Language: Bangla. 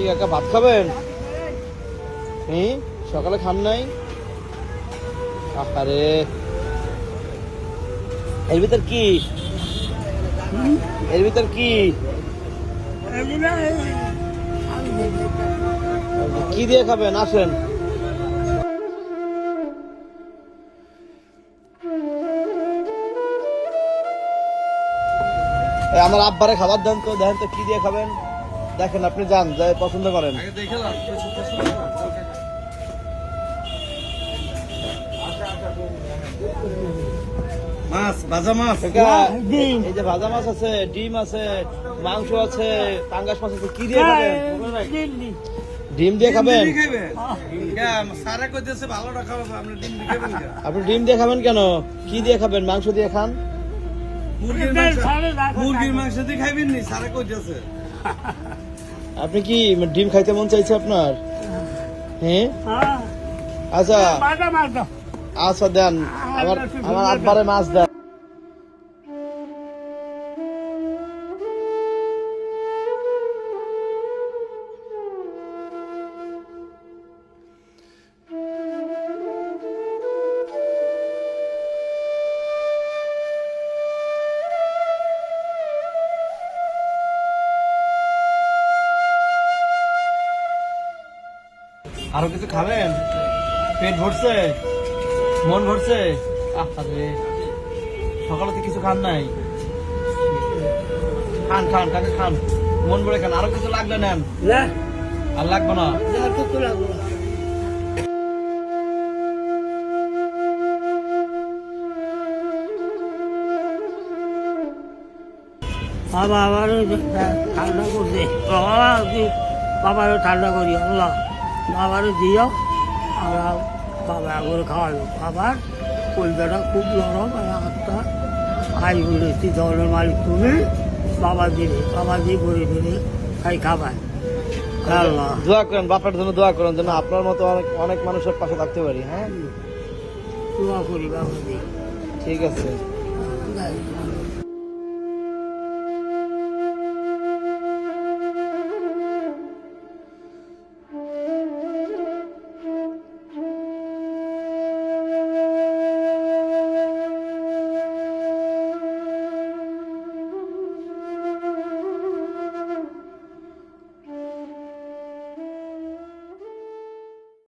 কি কাকা ভাত খাবেন? সকালে খান নাই? আরে এর ভিতর কি? এর ভিতর কি? কি দিয়ে খাবেন? আসেন। আমার আব্বারে খাবার দেন তো দেখেন তো, কি দিয়ে খাবেন? দেখেন আপনি যান যাই পছন্দ করেন। মাছ ভাজা মাছ। এই যে ভাজা মাছ আছে ডিম আছে মাংস আছে পাঙ্গাস মাছ আছে কি দিয়ে খাবেন? ডিম দিয়ে খাবেন? আপনি ডিম দিয়ে খাবেন আপনি ডিম দিয়ে খাবেন কেন? কি দিয়ে খাবেন? মাংস দিয়ে খান? মুরগির মাংস মুরগির মাংস দিয়ে খাইবেন নি সারা কইতেছে। আপনি কি ডিম খাইতে মন চাইছে আপনার? হ্যাঁ? আচ্ছা। আচ্ছা দেন। আমার আমার আব্বারে মাছ দেন। আরও কিছু খাবেন? পেট ভরছে? মন ভরছে? আরে সকালে তো কিছু খান নাই। খান খান কাকে খান? মন ভরে খান। আরও কিছু লাগলে নেন। আর লাগবে না। বাবা আবারও ঠান্ডা করছে। বাবা তুই বাবারও ঠান্ডা করি আল্লাহ। বাবারও দিও আমরা বাবা করে খাওয়াবো বাবার কলকাতা খুব নরম আর হাতটা আই বলেছি দলের মালিক তুমি বাবা দিলে বাবা দিয়ে করে দিলে খাই খাবার। আল্লাহ। দোয়া করেন বাপের জন্য দোয়া করেন যেন আপনার মতো অনেক অনেক মানুষের পাশে থাকতে পারি হ্যাঁ? দোয়া করি বাবা দিয়ে ঠিক আছে।